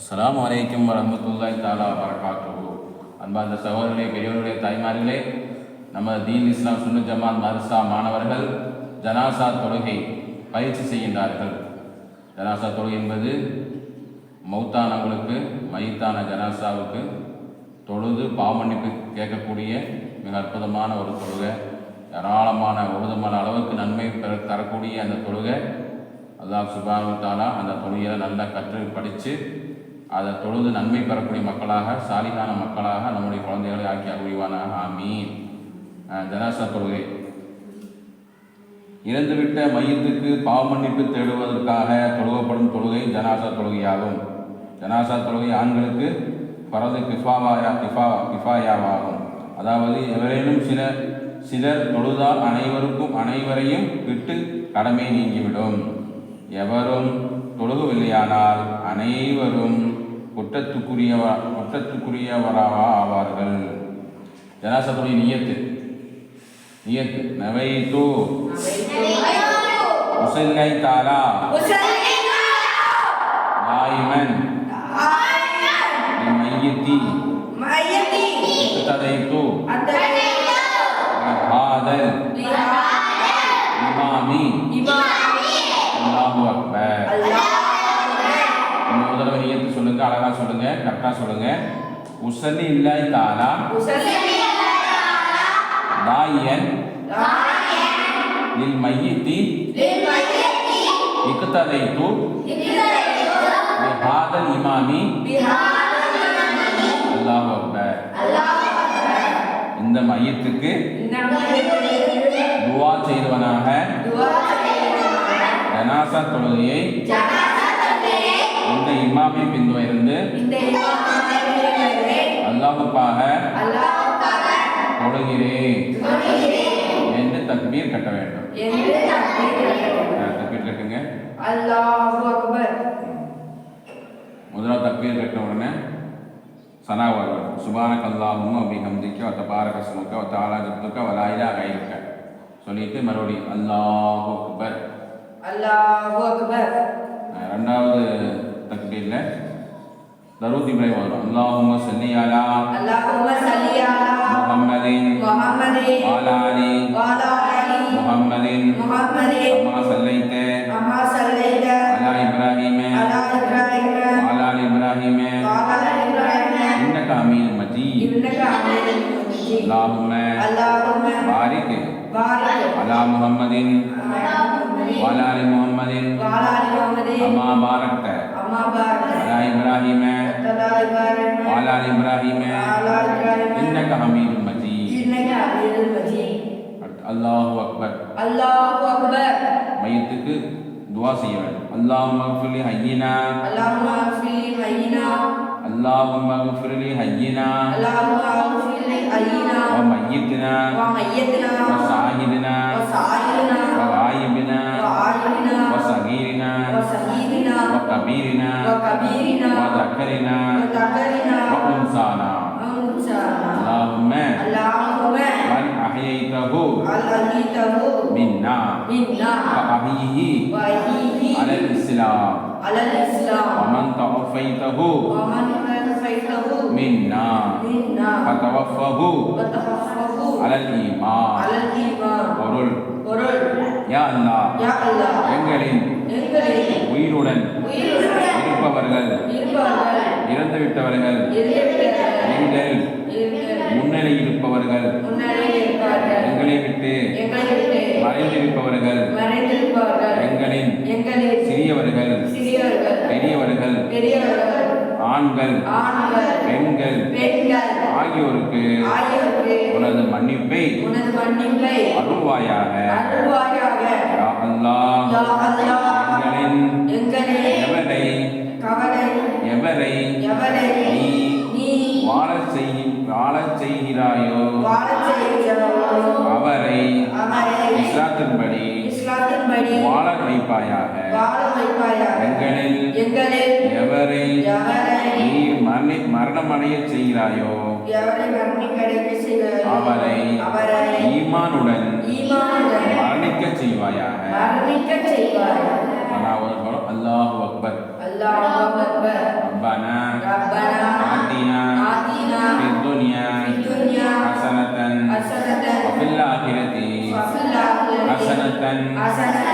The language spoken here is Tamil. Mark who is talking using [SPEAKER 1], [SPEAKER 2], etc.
[SPEAKER 1] அஸ்லாம் அலைக்கும் வரமத்துல்லாய் தாலா வரகாத்துஹு அன்பார்ந்த சகோதரர்களே பெரியவர்களே தாய்மார்களே நம்ம தீன் இஸ்லாம் சுன்னு ஜமாத் மர்சா மாணவர்கள் ஜனாசா தொழுகை பயிற்சி செய்கின்றார்கள். ஜனாசா தொழுகை என்பது மௌத்தானவங்களுக்கு மைத்தான ஜனாசாவுக்கு தொழுது பாவமன்னிப்பு கேட்கக்கூடிய மிக அற்புதமான ஒரு தொழுகை. ஏராளமான உழுதமான அளவுக்கு நன்மை பெற தரக்கூடிய அந்த தொழுகை. அல்லாஹ் சுபானு தாலா அந்த தொழுகையை நல்லா கற்று படித்து அதை தொழுது நன்மை பெறக்கூடிய மக்களாக சாலிகான மக்களாக நம்முடைய குழந்தைகளை ஆக்கி அருள்வானாக. ஆமீன். ஜனாசா தொழுகை. இறந்துவிட்ட மையத்துக்கு பாவமன்னிப்பு தேடுவதற்காக தொழுகப்படும் தொழுகை ஜனாசா தொழுகையாகும். ஜனாசா தொழுகை ஆண்களுக்கு பரது கிஃபாவாயா கிஃபா கிஃபாயாவாகும். அதாவது எவரேனும் சில சிலர் தொழுதால் அனைவருக்கும் அனைவரையும் விட்டு கடமை நீங்கிவிடும். எவரும் தொழுகவில்லையானால் அனைவரும் குற்றத்துக்குரியவ குற்றத்துக்குரியவராவா ஆவார்கள் ஜனாசா தொழுகை நியத்து. நியத்து. நவைத்து. உசல்லை தாலா. தாயிமன் மையத்தி ததைத்து ஹாதல் இமாமி அல்லாஹு அக்பர் இன்னொரு தடவை நியத்து சொல்லுங்க அழகா சொல்லுங்க கரெக்டா சொல்லுங்க. உசல்லி இல்லாய் தாலா தாயன். லில் மையத்தி. இக்ததைத்து பிஹாதல் இமாமி. அல்லாஹு அக்பர். இந்த மையத்துக்கு துவா செய்தவனாக ஜனாசா தொழுகையை இந்த இமாமை பின்துயர்ந்து அல்லாஹுக்காக தொழுகிறேன். என்று தக்பீர் கட்ட வேண்டும். தக்பீர் கட்டுங்க. முதலாவது தக்பீர் கட்டின உடனே சனா சுபானக் அல்லாஹும் அப்படி ஹம்திக்க வத்த பாரக சுமுக்க வத்த ஆலா ஜப்துக்க வலாயிலா சொல்லிட்டு மறுபடியும் அல்லாஹு அக்பர்.
[SPEAKER 2] அல்லாஹு அக்பர்.
[SPEAKER 1] ரெண்டாவது தக்பீரில் தரூத் இப்ராஹிம் வரும் அல்லாஹும்ம சல்லி அலா
[SPEAKER 2] அல்லாஹும்ம ஸல்லி அலா
[SPEAKER 1] முஹம்மதின்
[SPEAKER 2] முஹம்மதின்
[SPEAKER 1] வாலா அலி
[SPEAKER 2] வஅலா அலி
[SPEAKER 1] முஹம்மதின்
[SPEAKER 2] முஹம்மதின்
[SPEAKER 1] அம்மா சல்லைத்த
[SPEAKER 2] கமா ஸல்லைத
[SPEAKER 1] அலா இப்ராஹிம
[SPEAKER 2] அலா இப்ராஹிம
[SPEAKER 1] வாலா அலி இப்ராஹிம
[SPEAKER 2] வஅலா இப்ராஹிம
[SPEAKER 1] இன்னக ஹமீதும் மஜீத்
[SPEAKER 2] இன்னக ஹமீதும் மஜீத்
[SPEAKER 1] அல்லாஹும்ம
[SPEAKER 2] அல்லாஹும்ம
[SPEAKER 1] பாரிக்
[SPEAKER 2] பாரிக்
[SPEAKER 1] அலா முஹம்மதின்
[SPEAKER 2] அலா முஹம்மதின்
[SPEAKER 1] வாலா அலி முஹம்மதின்
[SPEAKER 2] வஅலா அலி முஹம்மதின்
[SPEAKER 1] அம்மா பாரக்த
[SPEAKER 2] அம்மா பாரிக்
[SPEAKER 1] அலா இப்ராஹிம
[SPEAKER 2] அலா இப்ராஹிம
[SPEAKER 1] வாலா அலி இப்ராஹிம
[SPEAKER 2] அலா இப்ராஹிம
[SPEAKER 1] இன்னக ஹமீதும் மஜீத்
[SPEAKER 2] இன்னக ஹமீதும் மஜீத்
[SPEAKER 1] அல்லாஹு அக்பர்
[SPEAKER 2] அல்லாஹு அக்பர்
[SPEAKER 1] மையத்துக்கு துவா செய்ய வேண்டும் அல்லாஹ் மக்ஃபிலி ஹய்யினா
[SPEAKER 2] اللهم اغفر لي حينا
[SPEAKER 1] அல்லாஹ் மக்ஃபிலி ஹய்யினா
[SPEAKER 2] اللهم اغفر لي حينا
[SPEAKER 1] وميتنا
[SPEAKER 2] وميتنا
[SPEAKER 1] وأنثانا
[SPEAKER 2] وانثانا
[SPEAKER 1] اللهم
[SPEAKER 2] اللهم
[SPEAKER 1] من أحييته
[SPEAKER 2] علمته
[SPEAKER 1] منا
[SPEAKER 2] منا
[SPEAKER 1] فأحيه
[SPEAKER 2] وأحيه
[SPEAKER 1] على الإسلام
[SPEAKER 2] على الإسلام
[SPEAKER 1] ومن توفيته
[SPEAKER 2] ومن توفيته
[SPEAKER 1] منا
[SPEAKER 2] منا
[SPEAKER 1] فتوفه
[SPEAKER 2] وتوفه
[SPEAKER 1] على الإيمان
[SPEAKER 2] على الإيمان
[SPEAKER 1] பொருள்
[SPEAKER 2] பொருள்
[SPEAKER 1] யா அல்லாஹ்
[SPEAKER 2] யா அல்லாஹ்
[SPEAKER 1] எங்களின்
[SPEAKER 2] எங்களில்
[SPEAKER 1] உயிருடன்
[SPEAKER 2] உயிருடன்
[SPEAKER 1] இருப்பவர்கள்
[SPEAKER 2] இருப்பவர்கள்
[SPEAKER 1] இறந்துவிட்டவர்கள்
[SPEAKER 2] இருக்கிற-
[SPEAKER 1] முன்னிலையில் இருப்பவர்கள் எங்களை விட்டு மறைந்திருப்பவர்கள். எங்களின் சிறியவர்கள். பெரியவர்கள். ஆண்கள். பெண்கள். ஆகியோருக்கு உனது மன்னிப்பை அருள்வாயாக. எவரை எவரை வாழச் செய்கிறாயோ? அவரை இஸ்லாத்தின்படி வாழ வைப்பாயாக. எங்களில் எவரை நீ மரணி மரணமடைய செய்கிறாயோ? அவரை ஈமானுடன் மரணிக்க செய்வாயாக. அல்லாஹ் அக்பர்
[SPEAKER 2] அல்லாஹ் அக்பர்.
[SPEAKER 1] ரப்பனா
[SPEAKER 2] ரப்பனா ஆதினா
[SPEAKER 1] Asana.
[SPEAKER 2] Asana.